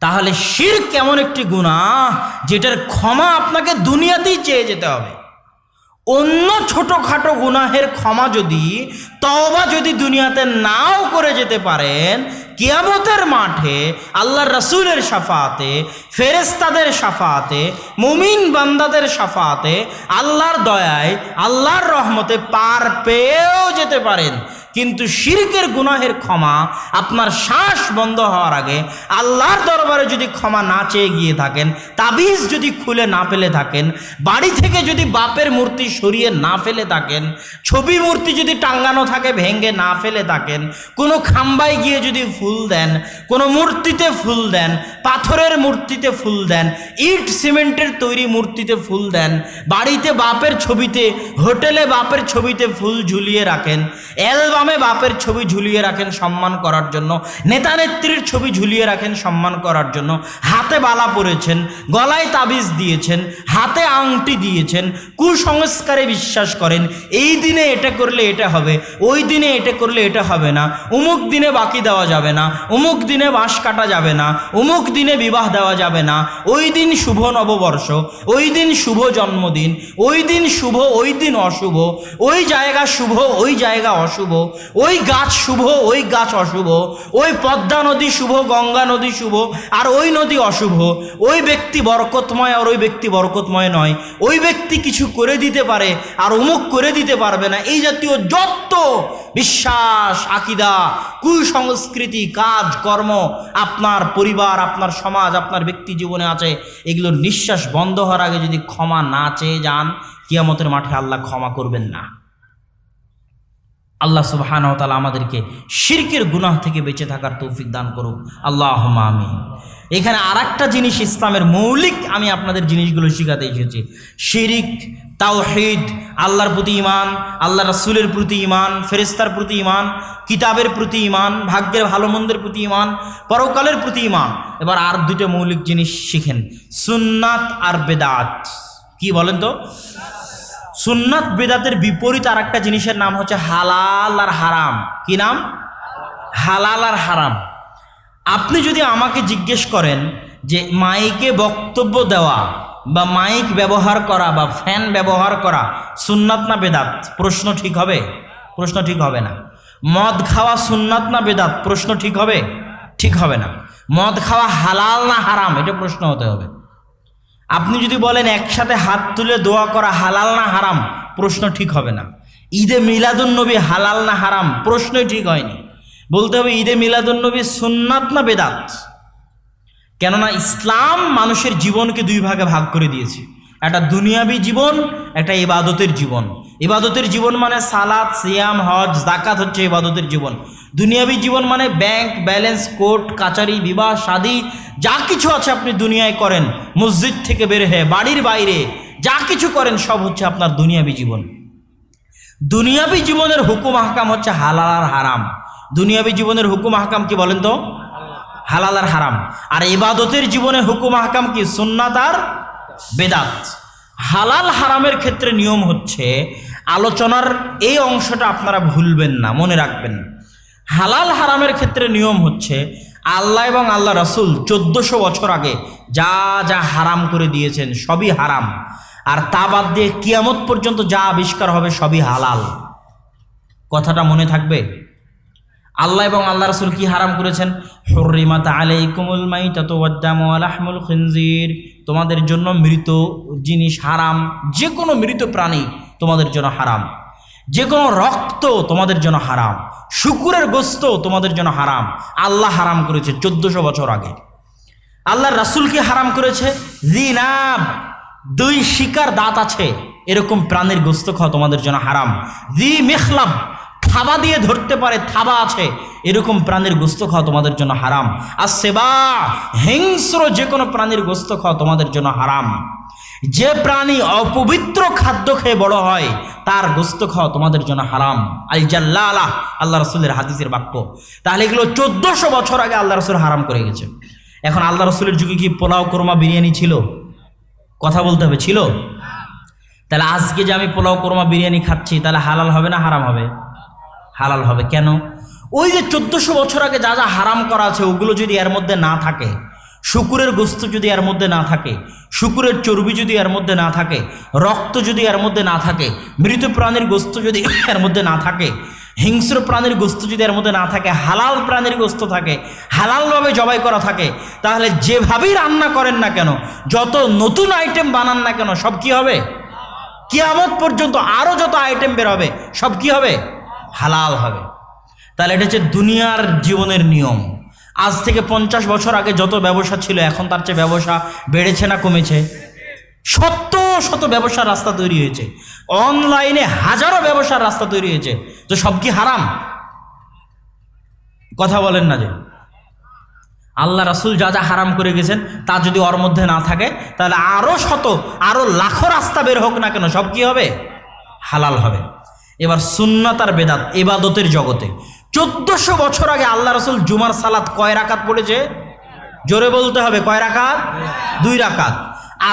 তাহলে শির কেমন একটি গুণা যেটার ক্ষমা আপনাকে দুনিয়াতেই চেয়ে যেতে হবে? অন্য ছোটোখাটো গুনাহের ক্ষমা যদি, তওবা যদি দুনিয়াতে নাও করে যেতে পারেন, কিয়ামতের মাঠে আল্লাহ রসুলের সাফাতে ফেরেস্তাদের সাফাতে, মুমিন বান্দাদের সাফাতে, আল্লাহর দয়ায়, আল্লাহর রহমতে পার পেয়েও যেতে পারেন। কিন্তু শিরকের গুনাহের ক্ষমা আপনার শ্বাস বন্ধ হওয়ার আগে আল্লাহর দরবারে যদি ক্ষমা না চেয়ে গিয়ে থাকেন, তাবিজ যদি খুলে না ফেলে থাকেন, বাড়ি থেকে যদি বাপের মূর্তি সরিয়ে না ফেলে থাকেন, ছবি মূর্তি যদি টাঙ্গানো থাকে, ভেঙে না ফেলে থাকেন, কোনো খাম্বায় গিয়ে যদি ফুল দেন, কোনো মূর্তিতে ফুল দেন, পাথরের মূর্তিতে ফুল দেন, ইট সিমেন্টের তৈরি মূর্তিতে ফুল দেন, বাড়িতে বাপের ছবিতে, হোটেলে বাপের ছবিতে ফুল ঝুলিয়ে রাখেন, অ্যালবামে বাপের ছবি ঝুলিয়ে রাখেন সম্মান করার জন্য, নেতা নেত্রীর ছবি ঝুলিয়ে রাখেন সম্মান করার জন্য, হাতে বালা পরেছেন, গলায় তাবিজ দিয়েছেন, হাতে আংটি দিয়েছেন, কুসংস্কারে বিশ্বাস করেন, এই দিনে এটা করলে এটা হবে, ওই দিনে এটা করলে এটা হবে না অমুক দিনে বাকি দেওয়া যাবে না অমুক দিনে বাঁশ কাটা যাবে না অমুক দিনে বিবাহ দেওয়া যাবে না, ওই দিন শুভ নববর্ষ, ওই দিন শুভ জন্মদিন, ওই দিন শুভ, ওই দিন অশুভ, ওই জায়গা শুভ, ওই জায়গা অশুভ ওই গাছ শুভ, ওই গাছ অশুভ, ওই পদ্মা নদী শুভ, গঙ্গা নদী শুভ, আর ওই নদী অশুভ। ওই ব্যক্তি বরকতময় আর ওই ব্যক্তি বরকতময় নয়। ওই ব্যক্তি কিছু করে দিতে পারে আর অমুক করে দিতে পারবে না। এই জাতীয় যত বিশ্বাস, আকিদা, কুসংস্কৃতি, কাজ, কর্ম আপনার পরিবার, আপনার সমাজ, আপনার ব্যক্তি জীবনে আছে এগুলোর নিঃশ্বাস বন্ধ হওয়ার আগে যদি ক্ষমা না চেয়ে যান, কিয়ামতের মাঠে আল্লাহ ক্ষমা করবেন না। আল্লাহ সুবাহান তালা আমাদেরকে শিরকের গুনাহ থেকে বেঁচে থাকার তৌফিক দান করুক। আল্লাহ আমি এখানে আর একটা জিনিস ইসলামের মৌলিক আমি আপনাদের জিনিসগুলো শিখাতে এসেছি। শিরিক, তাওহিদ, আল্লাহর প্রতি ইমান আল্লাহ রাসুলের প্রতি ইমান ফেরেস্তার প্রতি ইমান কিতাবের প্রতি ইমান ভাগ্যের ভালো মন্দের প্রতি ইমান পরকালের প্রতি ইমান এবার আর দুটো মৌলিক জিনিস শিখেন। সুন্নাত আর বেদাত। কি বলেন তো? সুন্নাত বেদাতের বিপরীত আর একটা জিনিসের নাম হচ্ছে হালাল আর হারাম। কি নাম? হালাল আর হারাম। আপনি যদি আমাকে জিজ্ঞেস করেন যে মাইকে বক্তব্য দেওয়া বা মাইক ব্যবহার করা বা ফ্যান ব্যবহার করা সুন্নাত না বেদাত? প্রশ্ন ঠিক হবে? প্রশ্ন ঠিক হবে না। মদ খাওয়া সুন্নাত না বেদাত? প্রশ্ন ঠিক হবে? ঠিক হবে না। মদ খাওয়া হালাল না হারাম? এটা প্রশ্ন হতে হবে। আপনি যদি বলেন একসাথে হাত তুলে দোয়া করা হালাল না হারাম, প্রশ্ন ঠিক হবে না। ঈদে মিলাদুন্নবী হালাল না হারাম, প্রশ্নই ঠিক হয়নি। বলতে হবে ঈদে মিলাদুন্নবী সুন্নাত না বেদাত? কেননা ইসলাম মানুষের জীবনকে দুই ভাগে ভাগ করে দিয়েছে। একটা দুনিয়াবী জীবন, একটা ইবাদতের জীবন। ইবাদতের জীবন মানে সালাদ সিয়াম, হজ জাকাত হচ্ছে ইবাদতের জীবন। দুনিয়াবি জীবন মানে ব্যাংক, ব্যালেন্স, কোর্ট, কাচারি, বিবাহ, শাদী, যা কিছু আছে আপনি দুনিয়ায় করেন। মসজিদ থেকে বের হয়ে বাড়ির বাইরে যা কিছু করেন, সব হচ্ছে আপনার দুনিয়াবি জীবন। দুনিয়াবি জীবনের হুকুম হাকাম হচ্ছে হালাল আর হারাম। দুনিয়াবি জীবনের হুকুম হাকাম কি বলেন তো? হালাল আর হারাম। আর ইবাদতের জীবনে হুকুম হাকাম কি? সুন্নাত আর বেদাত। হালাল হারামের ক্ষেত্রে নিয়ম হচ্ছে, আলোচনার এই অংশটা আপনারা ভুলবেন না, মনে রাখবেন। হালাল হারামের ক্ষেত্রে নিয়ম হচ্ছে, আল্লাহ এবং আল্লাহ রসুল চোদ্দশো বছর আগে যা যা হারাম করে দিয়েছেন সবই হারাম। আর তা বাদ দিয়ে কিয়ামত পর্যন্ত যা আবিষ্কার হবে সবই হালাল। কথাটা মনে থাকবে? আল্লাহ এবং আল্লাহ রসুল কি হারাম করেছেন? হরিমাতা আলাইকুমুল মাইতাতু ওয়াদ্দামু ওয়া লাহমুল খিনজির। তোমাদের জন্য মৃত জিনিস হারাম, যে কোনো মৃত প্রাণী তোমাদের জন্য হারাম। যে কোনো রক্ত তোমাদের জন্য হারাম। শুকুরের গোস্ত তোমাদের জন্য হারাম। আল্লাহ হারাম করেছে চোদ্দশো বছর আগে। আল্লাহ রাসুল কি হারাম করেছে? জিনাব, দুই শিকার দাঁত আছে। এরকম প্রাণীর গোস্ত খাওয়া তোমাদের জন্য হারাম। জি মেখলাব থাবা দিয়ে ধরতে পারে, থাবা আছে। এরকম প্রাণীর গোস্ত খাওয়া তোমাদের জন্য হারাম। আর সেবা, হিংস্র যে কোনো প্রাণীর গোস্ত খাওয়া তোমাদের জন্য হারাম। যে প্রাণী অপবিত্র খাদ্য খেয়ে বড় হয়, তার গোস্ত খাওয়া তোমাদের জন্য হারাম। আল জাল্লা আল্লাহ আল্লাহ রসুলের হাদিসের বাক্য। তাহলে এগুলো চোদ্দশো বছর আগে আল্লাহ রসুল হারাম করে গেছে। এখন আল্লাহ রসুলের যুগে কি পোলাও, কোরমা, বিরিয়ানি ছিল? কথা বলতে হবে, ছিল? তাহলে আজকে যে আমি পোলাও, কোরমা, বিরিয়ানি খাচ্ছি, তাহলে হালাল হবে না হারাম হবে? হালাল হবে কেন? ওই যে চোদ্দশো বছর আগে যা যা হারাম করা আছে, ওগুলো যদি এর মধ্যে না থাকে, শুকুরের গোস্ত যদি এর মধ্যে না থাকে, শুকুরের চর্বি যদি এর মধ্যে না থাকে, রক্ত যদি এর মধ্যে না থাকে, মৃত প্রাণীর গোস্ত যদি এর মধ্যে না থাকে, হিংস্র প্রাণীর গোস্ত যদি এর মধ্যে না থাকে, হালাল প্রাণীর গোস্ত থাকে, হালালভাবে জবাই করা থাকে, তাহলে যেভাবেই রান্না করেন না কেন, যত নতুন আইটেম বানান না কেন, সব কি হবে? কিয়ামত পর্যন্ত আরও যত আইটেম বের হবে, সব কি হবে? হালাল হবে। তাহলে এটা হচ্ছে দুনিয়ার জীবনের নিয়ম। আজ থেকে পঞ্চাশ বছর আগে যত ব্যবসা ছিল, এখন তার চেয়ে ব্যবসা বেড়েছে না কমেছে? শত শত ব্যবসার রাস্তা তৈরি হয়েছে। অনলাইনে হাজারো ব্যবসার রাস্তা তৈরি হয়েছে। তো সব কি হারাম? কথা বলেন না যে। আল্লাহ রাসুল যা যা হারাম করে গেছেন, তা যদি ওর মধ্যে না থাকে, তাহলে আরও শত আরও লাখো রাস্তা বের হোক না কেন, সব কি হবে? হালাল হবে। এবার সুন্নাত আর বেদাত, এবাদতের জগতে। চোদ্দশো বছর আগে আল্লাহ রসুল জুমার সালাত কয় রাকাত পড়েছে? জোরে বলতে হবে, কয় রাকাত? দুই রাকাত।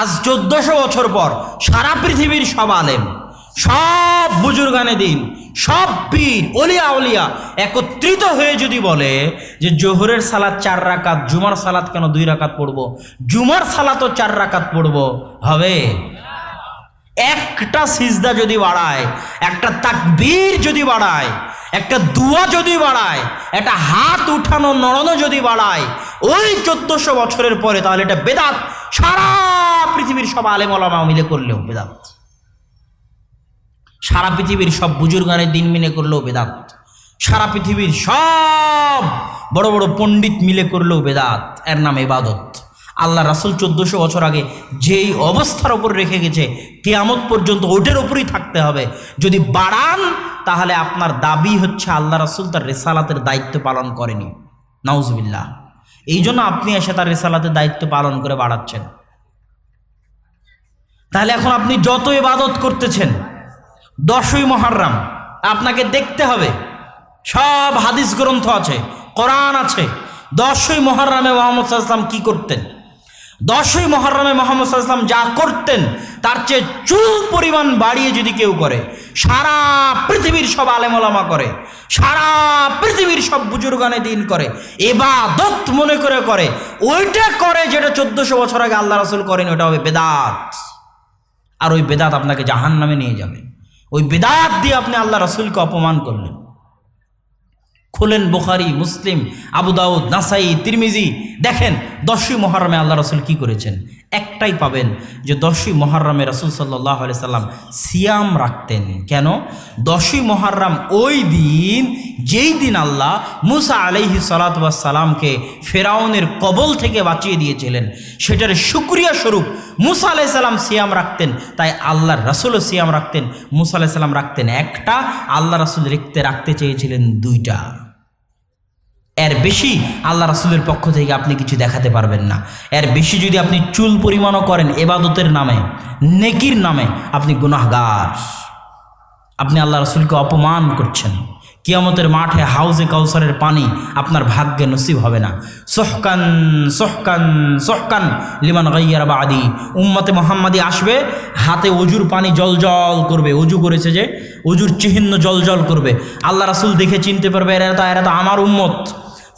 আজ চোদ্দশো বছর পর সারা পৃথিবীর সব আলেম, সব বুজুর্গানে দিন, সব পীর অলিয়া অলিয়া একত্রিত হয়ে যদি বলে যে জোহরের সালাত চার রাকাত, জুমার সালাত কেন দুই রাকাত পড়ব? জুমার সালাতও চার রাকাত পড়ব। হবে? একটা সিজদা যদি বাড়ায়, একটা তাকবীর যদি বাড়ায়, একটা দুয়া যদি বাড়ায়, একটা হাত উঠানো নড়ানো যদি বাড়ায়, ওই চোদ্দশো বছরের পরে তাহলে এটা বেদাত। সারা পৃথিবীর সব আলেম ওলামা মিলে করলেও বেদাত। সারা পৃথিবীর সব বুজুর্গানের দিন মিলে করলেও বেদাত। সারা পৃথিবীর সব বড় বড় পণ্ডিত মিলে করলেও বেদাত। এর নাম এবাদত। আল্লাহ রাসুল চোদ্দশো বছর আগে যেই অবস্থার ওপর রেখে গেছে, কেয়ামত পর্যন্ত ওইটার ওপরই থাকতে হবে। যদি বাড়ান, তাহলে আপনার দাবি হচ্ছে আল্লাহ রাসুল তার রেসালাতের দায়িত্ব পালন করেনি। নাউজবিল্লাহ। এই জন্য আপনি এসে তার রেসালাতের দায়িত্ব পালন করে বাড়াচ্ছেন। তাহলে এখন আপনি যত ইবাদত করতেছেন, দশই মহারাম আপনাকে দেখতে হবে। সব হাদিস গ্রন্থ আছে, কোরআন আছে। দশই মহারামে মোহাম্মদ সাল্লাম কি করতেন? দশই মহারামে মোহাম্মদ সাল্লাম যা করতেন, তার চেয়ে চুল পরিমাণ বাড়িয়ে যদি কেউ করে, সারা পৃথিবীর সব আলেমলামা করে, সারা পৃথিবীর সব বুজুর্গানে দিন করে, এবাদত মনে করে করে, ওইটা করে যেটা চোদ্দশো বছর আগে আল্লাহ রাসুল করেন, ওটা হবে বেদাত। আর ওই বেদাত আপনাকে জাহান নামে নিয়ে যাবে। ওই বেদাত দিয়ে আপনি আল্লাহ রাসুলকে অপমান করলেন। খুলেন বুখারি, মুসলিম, আবু দাউদ, নাসাই, তিরমিজি। দেখেন, দশই মহরমে আল্লাহ রসুল কি করেছেন? একটাই পাবেন যে দশই মহরমে রসুল সাল্লাহ আলি সাল্লাম সিয়াম রাখতেন। কেন? দশই মহরম ওই দিন, যেই দিন আল্লাহ মুসা আলাইহি সালাতামকে ফেরাউনের কবল থেকে বাঁচিয়ে দিয়েছিলেন, সেটার সুক্রিয়া স্বরূপ মুসা আলাই সাল্লাম সিয়াম রাখতেন। তাই আল্লাহর রাসুলও সিয়াম রাখতেন, মুসা আলাই সাল্লাম রাখতেন একটা, আল্লাহ রাসুল রেখতে রাখতে চেয়েছিলেন দুইটা। এর বেশি আল্লাহ রাসুলের পক্ষ থেকে আপনি কিছু দেখাতে পারবেন না। এর বেশি যদি আপনি চুল পরিমাণও করেন এবাদতের নামে, নেকির নামে আপনি গুনাহগার। আপনি আল্লাহ রাসুলকে অপমান করছেন। কিয়ামতের মাঠে হাউজে কাউসারের পানি আপনার ভাগ্যে নসিব হবে না। সোহকান সোহকান সোহকান লিমান গাইয়ার বা আদি উম্মতে মোহাম্মদি আসবে, হাতে অজুর পানি জল জল করবে। অজু করেছে যে অজুর চিহ্ন জল জল করবে। আল্লাহ রাসুল দেখে চিনতে পারবে, এরা তো এরা তো আমার উম্মত।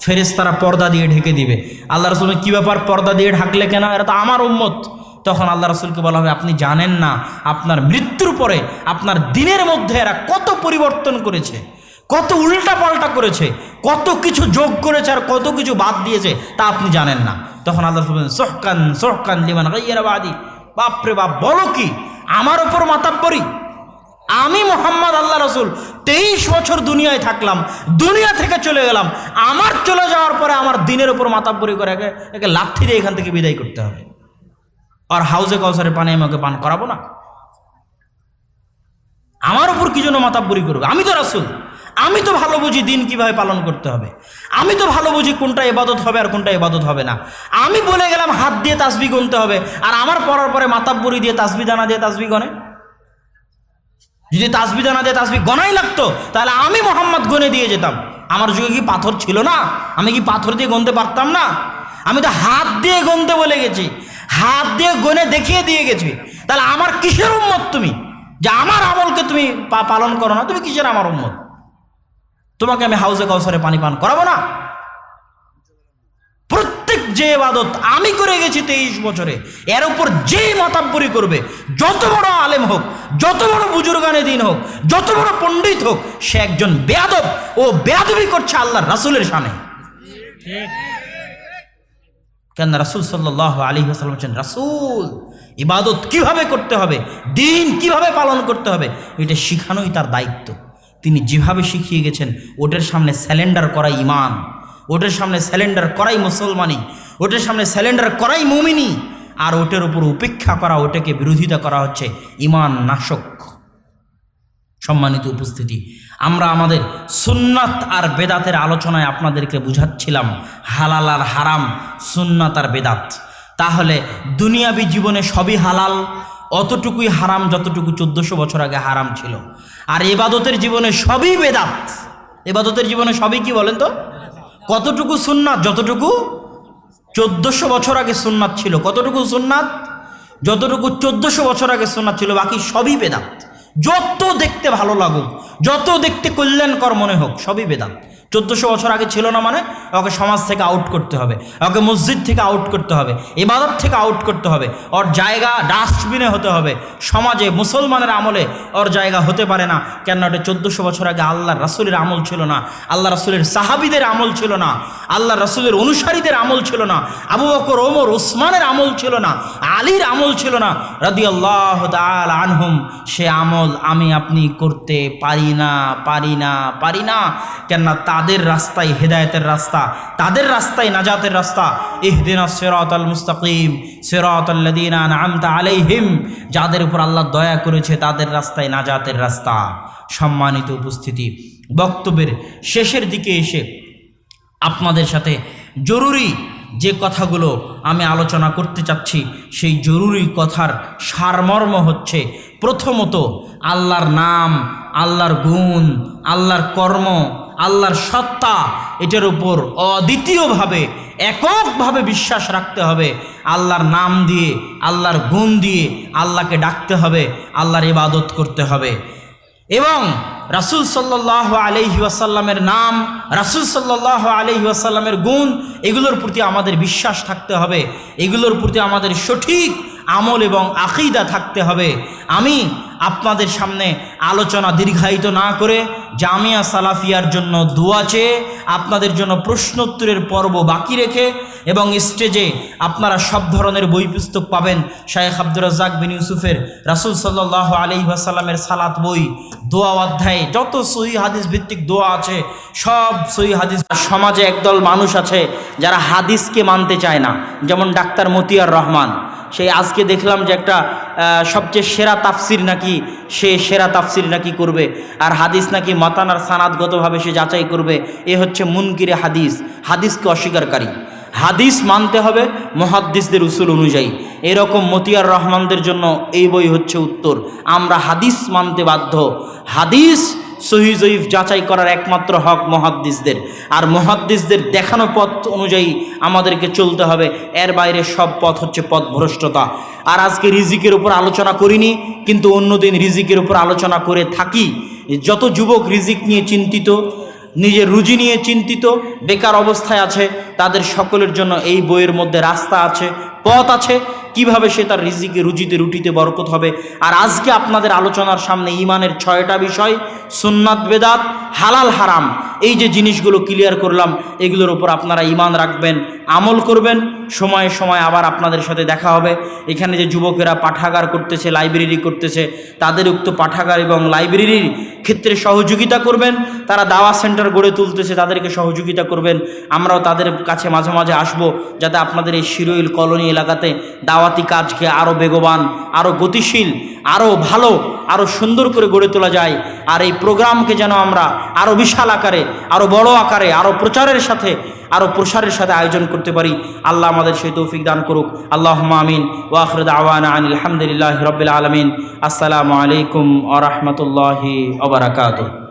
ফেরেস তারা পর্দা দিয়ে ঢেকে দিবে। আল্লাহ রসুল কী ব্যাপার পর্দা দিয়ে ঢাকলে কেন? এরা তো আমার উম্মত। তখন আল্লাহ রসুলকে বলা হবে, আপনি জানেন না, আপনার মৃত্যুর পরে আপনার দিনের মধ্যে এরা কত পরিবর্তন করেছে, কত উল্টা পাল্টা করেছে, কত কিছু যোগ করেছে আর কত কিছু বাদ দিয়েছে তা আপনি জানেন না। তখন আল্লাহ রসুল সোহকান সোহকান লিমান বাপরে বাপ, বলো কি? আমার ওপর মাতাব্বরি। আমি মোহাম্মদ আল্লাহ রসুল তেইশ বছর দুনিয়ায় থাকলাম, দুনিয়া থেকে চলে গেলাম। আমার চলে যাওয়ার পরে আমার দিনের ওপর মাতাব্বরি করে একে একে লাথি দিয়ে এখান থেকে বিদায় করতে হবে। আর হাউজে কাউসারের পানি আমি ওকে পান করাবো না। আমার উপর কি জন্য মাতাব্বরি করবে? আমি তো রাসুল। আমি তো ভালো বুঝি দিন কীভাবে পালন করতে হবে। আমি তো ভালো বুঝি কোনটা এবাদত হবে আর কোনটা এবাদত হবে না। আমি বলে গেলাম, হাত দিয়ে তাসবি গুনতে হবে। আর আমার পড়ার পরে মাতাব্বরি দিয়ে তাসবি, দানা দিয়ে তাসবি গনে। যদি তাসবি দানা দিয়ে, তাসবি গনাই লাগতো, তাহলে আমি মোহাম্মদ গনে দিয়ে যেতাম। আমার যুগে কি পাথর ছিল না? আমি কি পাথর দিয়ে গনতে পারতাম না? আমি তো হাত দিয়ে গনতে বলে গেছি। হাত দিয়ে গনে দেখিয়ে দিয়ে গেছি। তাহলে আমার কিসের উম্মত তুমি? যে আমার আমলকে তুমি পালন করো না, তুমি কিসের আমার উম্মত? তোমাকে আমি হাউজে কাউসারে পানি পান করাবো না? যে এবাদত আমি করে গেছি তেইশ বছরে, এর উপর যে মাতাব্বরি করবে, যত বড় আলেম হোক, যত বড় বুজুর্গানে দিন হোক, যত বড় পণ্ডিত হোক, সে একজন বেয়াদব ও বেয়াদবি করছে আল্লাহ রাসুলের সামনে। কেন রাসুল সাল্লাহ আলী হাসালাম বলছেন, রাসুল, ইবাদত কীভাবে করতে হবে? দিন কীভাবে পালন করতে হবে? এটা শিখানোই তার দায়িত্ব। তিনি যেভাবে শিখিয়ে গেছেন, ওটার সামনে স্যালেন্ডার করাই ইমান ওটার সামনে স্যালেন্ডার করাই মুসলমানি ওটার সামনে স্যালেন্ডার করাই মুমিনি আর ওটার উপর উপেক্ষা করা, ওটাকে বিরোধিতা করা হচ্ছে ইমান নাশক। সম্মানিত উপস্থিতি, আমরা আমাদের সুন্নাত আর বেদাতের আলোচনায় আপনাদেরকে বুঝাচ্ছিলাম, হালাল আর হারাম, সুন্নাত আর বেদাত। তাহলে দুনিয়াবি জীবনে সবই হালাল, অতটুকুই হারাম যতটুকু চোদ্দশো বছর আগে হারাম ছিল। আর এবাদতের জীবনে সবই বেদাত। এবাদতের জীবনে সবই কি বলেন তো? কতটুকু সুন্নাত, যতটুকু চোদ্দশো বছর আগে সুন্নাত ছিল। কতটুকু সুন্নাত? যতটুকু চোদ্দশো বছর আগে সুন্নাত ছিল, বাকি সবই বেদাত। যত দেখতে ভালো লাগুক, যত দেখতে কল্যাণকর মনে হোক, সবই বেদাত। চোদ্দশো বছর আগে ছিল না মানে ওকে সমাজ থেকে আউট করতে হবে, ওকে মসজিদ থেকে আউট করতে হবে এবাদত থেকে আউট করতে হবে, ওর জায়গা ডাস্টবিনে হতে হবে। সমাজে মুসলমানের আমলে ওর জায়গা হতে পারে না কেন ওটা চোদ্দশো বছর আগে আল্লাহ রাসুলের আমল ছিল না আল্লাহ রাসুলের সাহাবিদের আমল ছিল না। আল্লাহ রাসুলের অনুসারীদের আমল ছিল না। আবু বকর, ওমর ওসমানের আমল ছিল না। আলীর আমল ছিল না। রাদি আল্লাহ আনহুম, সে আমল আমি আপনি করতে পারি না পারি না পারি না। কেননা তাদের রাস্তায় হেদায়েতের রাস্তা, তাদের রাস্তায় নাজাতের রাস্তা। ইহদিন সেরাত আল মুস্তাকিম সেরাত আল্লাদিনা নামতা আলাইহিম, যাদের উপর আল্লাহ দয়া করেছে, তাদের রাস্তায় নাজাতের রাস্তা। সম্মানিত উপস্থিতি, বক্তব্যের শেষের দিকে এসে আপনাদের সাথে জরুরি যে কথাগুলো আমি আলোচনা করতে চাচ্ছি, সেই জরুরি কথার সারমর্ম হচ্ছে, প্রথমত, আল্লাহর নাম, আল্লাহর গুণ, আল্লাহর কর্ম, আল্লাহর সত্তা, এটার উপর অদ্বিতীয়ভাবে, এককভাবে বিশ্বাস রাখতে হবে। আল্লাহর নাম দিয়ে, আল্লাহর গুণ দিয়ে, আল্লাহকে ডাকতে হবে, আল্লাহর ইবাদত করতে হবে। এবং রাসুল সাল্লাহ আলহি আসাল্লামের নাম, রাসুল সাল্লাহ আলহি আসাল্লামের গুণ, এগুলোর প্রতি আমাদের বিশ্বাস থাকতে হবে। এগুলোর প্রতি আমাদের সঠিক আমল এবং আকিদা থাকতে হবে। আমি আপনাদের সামনে আলোচনা দীর্ঘায়িত না করে জামিয়া সালাফিয়ার জন্য দোয়া চেয়ে আপনাদের জন্য প্রশ্নোত্তরের পর্ব বাকি রেখে এবং স্টেজে আপনারা সব ধরনের বই পুস্তক পাবেন শায়েখ আব্দুর রাজ্জাক বিন ইউসুফের রাসুল সাল্লাহ আলি সালাত বই, দোয়া অধ্যায়ে যত সহি হাদিস ভিত্তিক দোয়া আছে, সব সহি হাদিস সমাজে একদল মানুষ আছে যারা হাদিসকে মানতে চায় না, যেমন ডাক্তার মতিয়ার রহমান। সেই আজকে দেখলাম যে একটা সবচেয়ে সেরা তাফসির নাকি, সে সেরা তাফসির নাকি করবে। আর হাদিস নাকি মাতানার সানাদগতভাবে সে যাচাই করবে, এ হচ্ছে মুনকিরে হাদিস। হাদিসকে অস্বীকারী। হাদিস মানতে হবে মহাদ্দিসদের উসুল অনুযায়ী। এরকম মতিয়ার রহমানদের জন্য এই বই হচ্ছে উত্তর। আমরা হাদিস মানতে বাধ্য। হাদিস সহি জয়ীফ যাচাই করার একমাত্র হক মহাদ্দিসদের। আর মহাদ্দিসদের দেখানো পথ অনুযায়ী আমাদেরকে চলতে হবে। এর বাইরে সব পথ হচ্ছে পথ ভ্রষ্টতা আর আজকে রিজিকের উপর আলোচনা করিনি, কিন্তু অন্যদিন রিজিকের উপর আলোচনা করে থাকি। যত যুবক রিজিক নিয়ে চিন্তিত, নিজের রুজি নিয়ে চিন্তিত, বেকার অবস্থায় আছে, তাদের সকলের জন্য এই বইয়ের মধ্যে রাস্তা আছে, পথ আছে। কীভাবে সে তার রিজিকে, রুজিতে, রুটিতে বরকত হবে? আর আজকে আপনাদের আলোচনার সামনে ইমানের ছয়টা বিষয়, সুন্নাত, বেদাত, হালাল, হারাম। এই যে জিনিসগুলো ক্লিয়ার করলাম, এগুলোর উপর আপনারা ইমান রাখবেন, আমল করবেন। সময়ে সময় আবার আপনাদের সাথে দেখা হবে। এখানে যে যুবকেরা পাঠাগার করতেছে লাইব্রেরি করতেছে, তাদের উক্ত পাঠাগার এবং লাইব্রেরির ক্ষেত্রে সহযোগিতা করবেন। তারা দাওয়া সেন্টার গড়ে তুলতেছে, তাদেরকে সহযোগিতা করবেন। আমরাও তাদের কাছে মাঝে মাঝে আসব, যাতে আপনাদের এই শিরোইল কলোনি এলাকাতে দাওয়াতি কাজকে আরও বেগবান আরও গতিশীল আরও ভালো আরও সুন্দর করে গড়ে তোলা যায়। আর এই প্রোগ্রামকে যেন আমরা আরও বিশাল আকারে আরও বড় আকারে আরও প্রচারের সাথে আরও প্রসারের সাথে আয়োজন করতে পারি। আল্লাহ আমাদের সেই তৌফিক দান করুক। আল্লাহ আমিন। ওয়াখরদ আওয়ানা আনিল আলহামদুলিল্লাহ রবিল আলমিন। আসসালামু আলাইকুম আ রহমতুল্লাহি